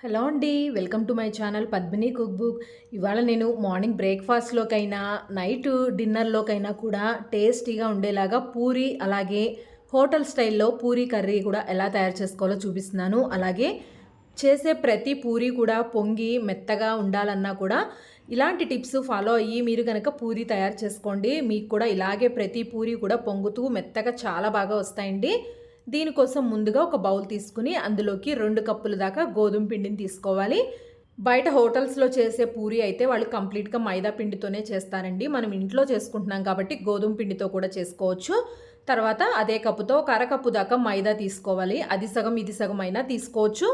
Hello అండి welcome to my channel Padmini cook book ఇవాళ నేను మార్నింగ్ బ్రేక్ఫాస్ట్లోకైనా నైట్ డిన్నర్లోకైనా కూడా టేస్టీగా ఉండేలాగా పూరి అలాగే హోటల్ స్టైల్లో పూరి కర్రీ కూడా ఎలా తయారు చేసుకోవాలో చూపిస్తున్నాను. అలాగే చేసే ప్రతి పూరి కూడా పొంగి మెత్తగా ఉండాలన్నా కూడా ఇలాంటి టిప్స్ ఫాలో అయ్యి మీరు కనుక పూరి తయారు చేసుకోండి. మీకు కూడా ఇలాగే ప్రతి పూరి కూడా పొంగుతూ మెత్తగా చాలా బాగా వస్తాయండి. దీనికోసం ముందుగా ఒక బౌల్ తీసుకుని అందులోకి రెండు కప్పుల దాకా గోధుమ పిండిని తీసుకోవాలి. బయట హోటల్స్లో చేసే పూరి అయితే వాళ్ళు కంప్లీట్గా మైదా పిండితోనే చేస్తారండి. మనం ఇంట్లో చేసుకుంటున్నాం కాబట్టి గోధుమ పిండితో కూడా చేసుకోవచ్చు. తర్వాత అదే కప్పుతో ఒక అరకప్పు దాకా మైదా తీసుకోవాలి. అది సగం ఇది సగం అయినా తీసుకోవచ్చు.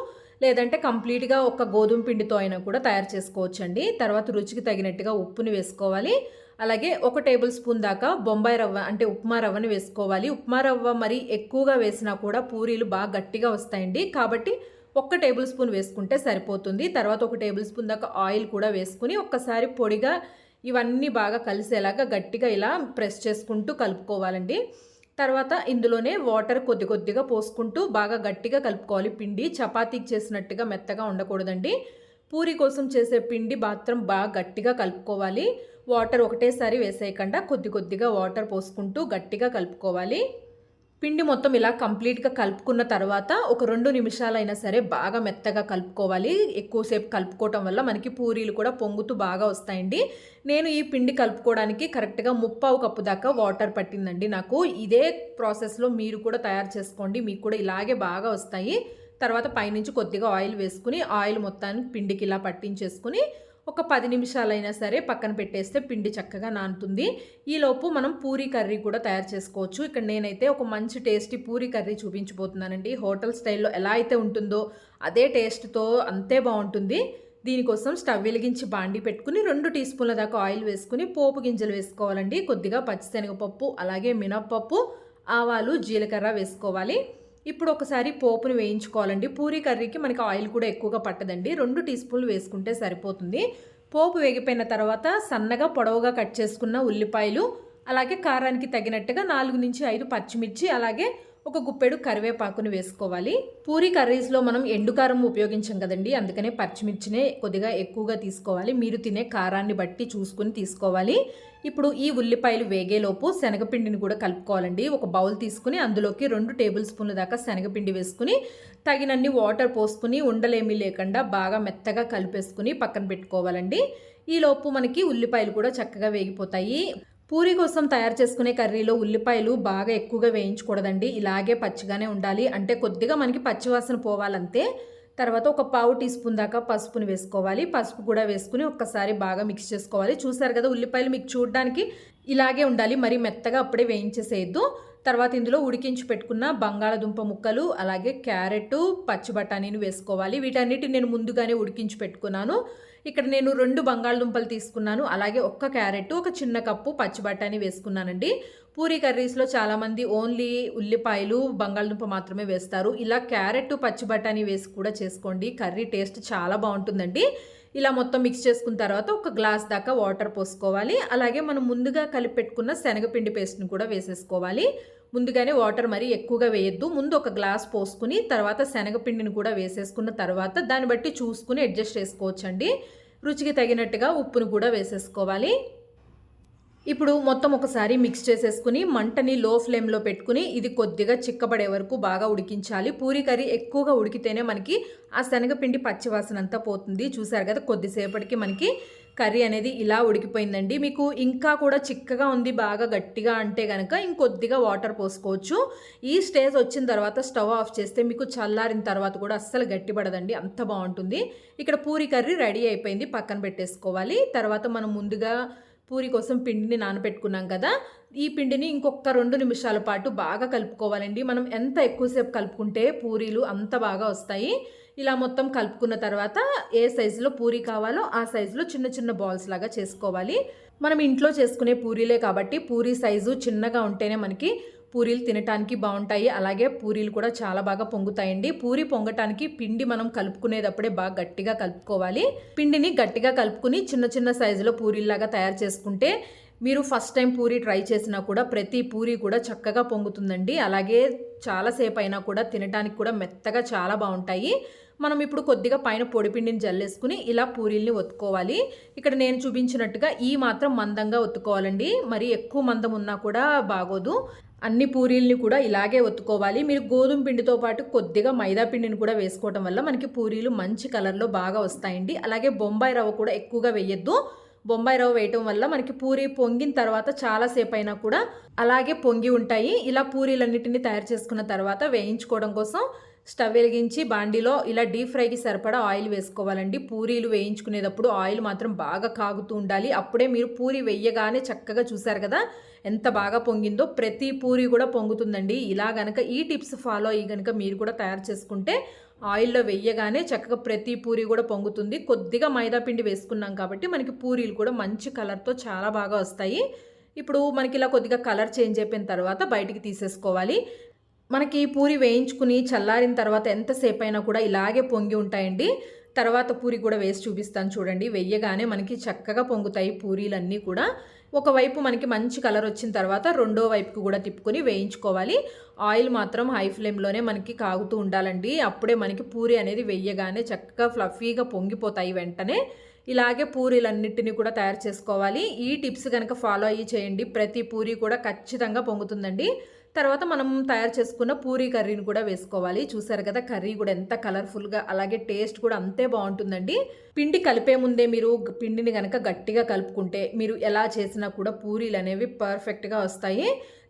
లేదంటే కంప్లీట్గా ఒక గోధుమ పిండితో అయినా కూడా తయారు చేసుకోవచ్చండి. తర్వాత రుచికి తగినట్టుగా ఉప్పుని వేసుకోవాలి. అలాగే ఒక టేబుల్ స్పూన్ దాకా బొంబాయి రవ్వ అంటే ఉప్మా రవ్వని వేసుకోవాలి. ఉప్మా రవ్వ మరి ఎక్కువగా వేసినా కూడా పూరీలు బాగా గట్టిగా వస్తాయండి. కాబట్టి ఒక్క టేబుల్ స్పూన్ వేసుకుంటే సరిపోతుంది. తర్వాత ఒక టేబుల్ స్పూన్ దాకా ఆయిల్ కూడా వేసుకుని ఒక్కసారి పొడిగా ఇవన్నీ బాగా కలిసేలాగా గట్టిగా ఇలా ప్రెస్ చేసుకుంటూ కలుపుకోవాలండి. తర్వాత ఇందులోనే వాటర్ కొద్ది కొద్దిగా పోసుకుంటూ బాగా గట్టిగా కలుపుకోవాలి. పిండి చపాతీకి చేసినట్టుగా మెత్తగా ఉండకూడదండి. పూరి కోసం చేసే పిండి మాత్రం బాగా గట్టిగా కలుపుకోవాలి. వాటర్ ఒకటేసారి వేసేయకుండా కొద్ది కొద్దిగా వాటర్ పోసుకుంటూ గట్టిగా కలుపుకోవాలి. పిండి మొత్తం ఇలా కంప్లీట్గా కలుపుకున్న తర్వాత ఒక రెండు నిమిషాలైనా సరే బాగా మెత్తగా కలుపుకోవాలి. ఎక్కువసేపు కలుపుకోవటం వల్ల మనకి పూరీలు కూడా పొంగుతూ బాగా వస్తాయండి. నేను ఈ పిండి కలుపుకోవడానికి కరెక్ట్గా ముప్పావు కప్పు దాకా వాటర్ పట్టిందండి నాకు. ఇదే ప్రాసెస్లో మీరు కూడా తయారు చేసుకోండి. మీకు కూడా ఇలాగే బాగా వస్తాయి. తర్వాత పైనుంచి కొద్దిగా ఆయిల్ వేసుకుని ఆయిల్ మొత్తాన్ని పిండికి ఇలా పట్టించేసుకుని ఒక పది నిమిషాలైనా సరే పక్కన పెట్టేస్తే పిండి చక్కగా నానుతుంది. ఈలోపు మనం పూరీ కర్రీ కూడా తయారు చేసుకోవచ్చు. ఇక్కడ నేనైతే ఒక మంచి టేస్టీ పూరీ కర్రీ చూపించబోతున్నానండి. హోటల్ స్టైల్లో ఎలా అయితే ఉంటుందో అదే టేస్ట్తో అంతే బాగుంటుంది. దీనికోసం స్టవ్ వెలిగించి బాండి పెట్టుకుని రెండు టీ స్పూన్ల దాకా ఆయిల్ వేసుకుని పోపు గింజలు వేసుకోవాలండి. కొద్దిగా పచ్చిశనగపప్పు అలాగే మినప్పప్పు ఆవాలు జీలకర్ర వేసుకోవాలి. ఇప్పుడు ఒకసారి పోపుని వేయించుకోవాలండి. పూరీ కర్రీకి మనకి ఆయిల్ కూడా ఎక్కువగా పట్టదండి. రెండు టీ స్పూన్లు వేసుకుంటే సరిపోతుంది. పోపు వేగిపోయిన తర్వాత సన్నగా పొడవుగా కట్ చేసుకున్న ఉల్లిపాయలు అలాగే కారానికి తగినట్టుగా నాలుగు నుంచి ఐదు పచ్చిమిర్చి అలాగే ఒక గుప్పెడు కరివేపాకుని వేసుకోవాలి. పూరి కర్రీస్లో మనం ఎండుకారం ఉపయోగించాం కదండి. అందుకనే పచ్చిమిర్చినే కొద్దిగా ఎక్కువగా తీసుకోవాలి. మీరు తినే కారాన్ని బట్టి చూసుకుని తీసుకోవాలి. ఇప్పుడు ఈ ఉల్లిపాయలు వేగేలోపు శనగపిండిని కూడా కలుపుకోవాలండి. ఒక బౌల్ తీసుకుని అందులోకి రెండు టేబుల్ స్పూన్ల దాకా శనగపిండి వేసుకుని తగినన్ని వాటర్ పోసుకుని ఉండలేమీ లేకుండా బాగా మెత్తగా కలిపేసుకుని పక్కన పెట్టుకోవాలండి. ఈలోపు మనకి ఉల్లిపాయలు కూడా చక్కగా వేగిపోతాయి. పూరి కోసం తయారు చేసుకునే కర్రీలో ఉల్లిపాయలు బాగా ఎక్కువగా వేయించకూడదండి. ఇలాగే పచ్చిగానే ఉండాలి. అంటే కొద్దిగా మనకి పచ్చివాసన పోవాలంతే తర్వాత ఒక పావు టీ స్పూన్ దాకా పసుపుని వేసుకోవాలి. పసుపు కూడా వేసుకుని ఒక్కసారి బాగా మిక్స్ చేసుకోవాలి. చూసారు కదా ఉల్లిపాయలు మీకు చూడడానికి ఇలాగే ఉండాలి. మరి మెత్తగా అప్పుడే వేయించేసేయద్దు. తర్వాత ఇందులో ఉడికించి పెట్టుకున్న బంగాళదుంప ముక్కలు అలాగే క్యారెట్ పచ్చి బఠానీని వేసుకోవాలి. వీటన్నిటిని నేను ముందుగానే ఉడికించి పెట్టుకున్నాను. ఇక్కడ నేను రెండు బంగాళదుంపలు తీసుకున్నాను. అలాగే ఒక్క క్యారెట్ ఒక చిన్న కప్పు పచ్చి బఠానీ వేసుకున్నానండి. పూరీ కర్రీస్లో చాలామంది ఓన్లీ ఉల్లిపాయలు బంగాళదుంప మాత్రమే వేస్తారు. ఇలా క్యారెట్ పచ్చి బఠానీ వేసి కూడా చేసుకోండి. కర్రీ టేస్ట్ చాలా బాగుంటుందండి. ఇలా మొత్తం మిక్స్ చేసుకున్న తర్వాత ఒక గ్లాస్ దాకా వాటర్ పోసుకోవాలి. అలాగే మనం ముందుగా కలిపి పెట్టుకున్న శనగపిండి పేస్ట్ని కూడా వేసేసుకోవాలి. ముందుగానే వాటర్ మరి ఎక్కువగా వేయద్దు. ముందు ఒక గ్లాస్ పోసుకుని తర్వాత శనగపిండిని కూడా వేసేసుకున్న తర్వాత దాన్ని బట్టి చూసుకుని అడ్జస్ట్ చేసుకోవచ్చండి. రుచికి తగినట్టుగా ఉప్పును కూడా వేసేసుకోవాలి. ఇప్పుడు మొత్తం ఒకసారి మిక్స్ చేసేసుకుని మంటని లో ఫ్లేమ్లో పెట్టుకుని ఇది కొద్దిగా చిక్కబడే వరకు బాగా ఉడికించాలి. పూరి కర్రీ ఎక్కువగా ఉడికితేనే మనకి ఆ శనగపిండి పచ్చివాసన అంతా పోతుంది. చూసారు కదా కొద్దిసేపటికి మనకి కర్రీ అనేది ఇలా ఉడికిపోయిందండి. మీకు ఇంకా కూడా చిక్కగా ఉంది బాగా గట్టిగా అంటే కనుక ఇంకొద్దిగా వాటర్ పోసుకోవచ్చు. ఈ స్టేజ్ వచ్చిన తర్వాత స్టవ్ ఆఫ్ చేస్తే మీకు చల్లారిన తర్వాత కూడా అస్సలు గట్టిపడదండి అంత బాగుంటుంది. ఇక్కడ పూరి కర్రీ రెడీ అయిపోయింది పక్కన పెట్టేసుకోవాలి. తర్వాత మనం ముందుగా పూరి కోసం పిండిని నానబెట్టుకున్నాం కదా ఈ పిండిని ఇంకొక రెండు నిమిషాల పాటు బాగా కలుపుకోవాలండి. మనం ఎంత ఎక్కువసేపు కలుపుకుంటే పూరీలు అంత బాగా వస్తాయి. ఇలా మొత్తం కలుపుకున్న తర్వాత ఏ సైజులో పూరి కావాలో ఆ సైజులో చిన్న చిన్న బాల్స్ లాగా చేసుకోవాలి. మనం ఇంట్లో చేసుకునే పూరీలే కాబట్టి పూరీ సైజు చిన్నగా ఉంటేనే మనకి పూరీలు తినటానికి బాగుంటాయి. అలాగే పూరీలు కూడా చాలా బాగా పొంగుతాయండి. పూరి పొంగటానికి పిండి మనం కలుపుకునేటప్పుడే బాగా గట్టిగా కలుపుకోవాలి. పిండిని గట్టిగా కలుపుకుని చిన్న చిన్న సైజులో పూరీలాగా తయారు చేసుకుంటే మీరు ఫస్ట్ టైం పూరి ట్రై చేసినా కూడా ప్రతి పూరి కూడా చక్కగా పొంగుతుందండి. అలాగే చాలాసేపు అయినా కూడా తినడానికి కూడా మెత్తగా చాలా బాగుంటాయి. మనం ఇప్పుడు కొద్దిగా పైన పొడిపిండిని జల్లేసుకుని ఇలా పూరీల్ని ఒత్తుకోవాలి. ఇక్కడ నేను చూపించినట్టుగా ఈ మాత్రం మందంగా ఒత్తుకోవాలండి. మరి ఎక్కువ మందం ఉన్నా కూడా బాగోదు. అన్ని పూరీల్ని కూడా ఇలాగే ఒత్తుకోవాలి. మీరు గోధుమ పిండితో పాటు కొద్దిగా మైదా పిండిని కూడా వేసుకోవడం వల్ల మనకి పూరీలు మంచి కలర్లో బాగా వస్తాయండి. అలాగే బొంబాయి రవ్వ కూడా ఎక్కువగా వేయొద్దు. బొంబాయి రవ్వ వేయటం వల్ల మనకి పూరి పొంగిన తర్వాత చాలాసేపు అయినా కూడా అలాగే పొంగి ఉంటాయి. ఇలా పూరీలన్నిటిని తయారు చేసుకున్న తర్వాత వేయించుకోవడం కోసం స్టవ్ వెలిగించి బాండీలో ఇలా డీప్ ఫ్రైకి సరిపడా ఆయిల్ వేసుకోవాలండి. పూరీలు వేయించుకునేటప్పుడు ఆయిల్ మాత్రం బాగా కాగుతూ ఉండాలి. అప్పుడే మీరు పూరి వెయ్యగానే చక్కగా చూసారు కదా ఎంత బాగా పొంగిందో. ప్రతి పూరి కూడా పొంగుతుందండి. ఇలా గనక ఈ టిప్స్ ఫాలో అయ్యి గనక మీరు కూడా తయారు చేసుకుంటే ఆయిల్లో వెయ్యగానే చక్కగా ప్రతి పూరి కూడా పొంగుతుంది. కొద్దిగా మైదాపిండి వేసుకున్నాం కాబట్టి మనకి పూరీలు కూడా మంచి కలర్తో చాలా బాగా వస్తాయి. ఇప్పుడు మనకి ఇలా కొద్దిగా కలర్ చేంజ్ అయిపోయిన తర్వాత బయటికి తీసేసుకోవాలి. మనకి పూరి వేయించుకుని చల్లారిన తర్వాత ఎంతసేపు అయినా కూడా ఇలాగే పొంగి ఉంటాయండి. తర్వాత పూరి కూడా వేసి చూపిస్తాను చూడండి. వెయ్యగానే మనకి చక్కగా పొంగుతాయి పూరీలన్నీ కూడా. ఒకవైపు మనకి మంచి కలర్ వచ్చిన తర్వాత రెండో వైపుకు కూడా తిప్పుకొని వేయించుకోవాలి. ఆయిల్ మాత్రం హై ఫ్లేమ్లోనే మనకి కాగుతూ ఉండాలండి. అప్పుడే మనకి పూరి అనేది వెయ్యగానే చక్కగా ఫ్లఫీగా పొంగిపోతాయి వెంటనే. ఇలాగే పూరీలన్నిటిని కూడా తయారు చేసుకోవాలి. ఈ టిప్స్ కనుక ఫాలో అయ్యి చేయండి. ప్రతి పూరి కూడా ఖచ్చితంగా పొంగుతుందండి. తర్వాత మనం తయారు చేసుకున్న పూరీ కర్రీని కూడా వేసుకోవాలి. చూసారు కదా కర్రీ కూడా ఎంత కలర్ఫుల్గా అలాగే టేస్ట్ కూడా అంతే బాగుంటుందండి. పిండి కలిపే ముందే మీరు పిండిని కనుక గట్టిగా కలుపుకుంటే మీరు ఎలా చేసినా కూడా పూరీలు అనేవి పర్ఫెక్ట్గా వస్తాయి.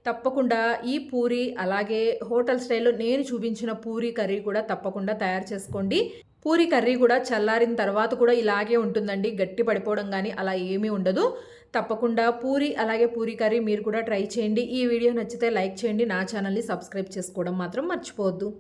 తప్పకుండా ఈ పూరి అలాగే హోటల్ స్టైల్లో నేను చూపించిన పూరి కర్రీ కూడా తప్పకుండా తయారు చేసుకోండి. పూరి కర్రీ కూడా చల్లారిన తర్వాత కూడా ఇలాగే ఉంటుందండి. గట్టి పడిపోవడం కానీ అలా ఏమీ ఉండదు. తప్పకుండా పూరి అలాగే పూరి కర్రీ మీరు కూడా ట్రై చేయండి. ఈ వీడియో నచ్చితే లైక్ చేయండి. నా ఛానల్ని సబ్స్క్రైబ్ చేసుకోవడం మాత్రం మర్చిపోవద్దు.